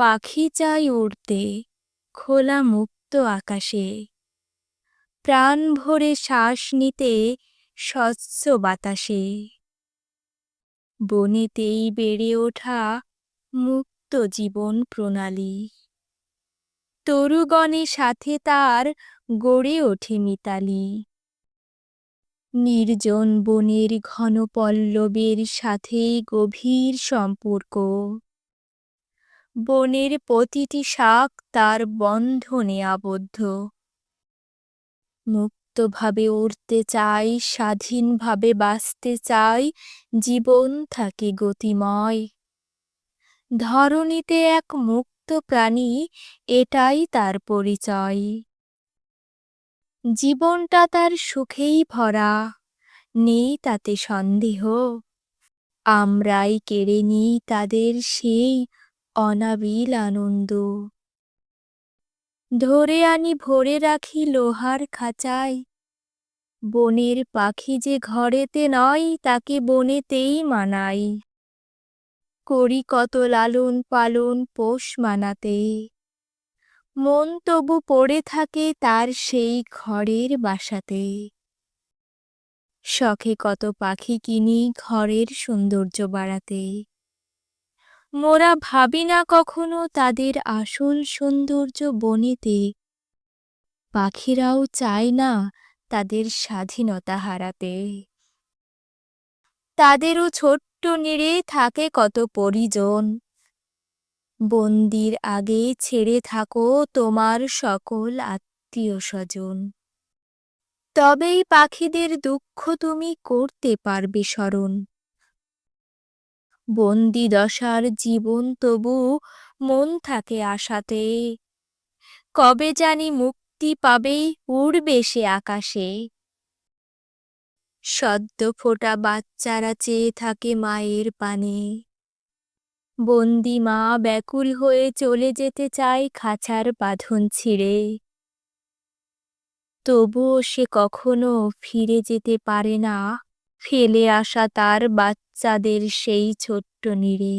পাখি চাই উড়তে, খোলা মুক্ত আকাশে। প্রাণ ভরে শ্বাস নিতে স্বচ্ছ বাতাসে। বনেতেই বেড়ে ওঠা মুক্ত জীবন প্রণালী। তরুগণে সাথে তার গড়ে ওঠে মিতালি। নির্জন বনের ঘন পল্লবের সাথে গভীর সম্পর্ক। বনের প্রতিটি শাক তার বন্ধনে আবদ্ধ। মুক্তভাবে উড়তে চাই, স্বাধীনভাবে বাঁচতে চাই, জীবন থাকে গতিময়। ধরণীতে এক মুক্ত প্রাণী, এটাই তার পরিচয়। জীবনটা তার সুখেই ভরা, নেই তাতে সন্দেহ। আমরাই কেড়ে নিই তাদের সেই অনাবিল আনন্দ ধরে আনি ভরে রাখি লোহার খাঁচায়। বনের পাখি যে ঘরেতে নয়, তাকে বনেতেই মানাই করি কত লালন পালন পোষ মানাতে। মন তবু পড়ে থাকে তার সেই ঘরের বাসাতে। শখে কত পাখি কিনি ঘরের সৌন্দর্য বাড়াতে। মোরা ভাবি না কখনো তাদের আসল সৌন্দর্য বনেতে। পাখিরাও চায় না তাদের স্বাধীনতা হারাতে। তাদেরও ছোট্ট নিড়ে থাকে কত পরিজন। বন্দির আগে ছেড়ে থাকো তোমার সকল আত্মীয় স্বজন। তবেই পাখিদের দুঃখ তুমি করতে পারবে স্মরণ। বন্দি দশার জীবন তবু মন থাকে আশাতে। কবে জানি মুক্তি পাবে উড়বে সে আকাশে। সদ্য ফোটা বাচ্চারা চেয়ে থাকে মায়ের পানে। বন্দি মা ব্যাকুল হয়ে চলে যেতে চায় খাঁচার বাঁধন ছিঁড়ে। তবুও সে কখনো ফিরে যেতে পারে না। ফেলে আসা তার বাচ্চাদের সেই ছোট্ট নীড়ে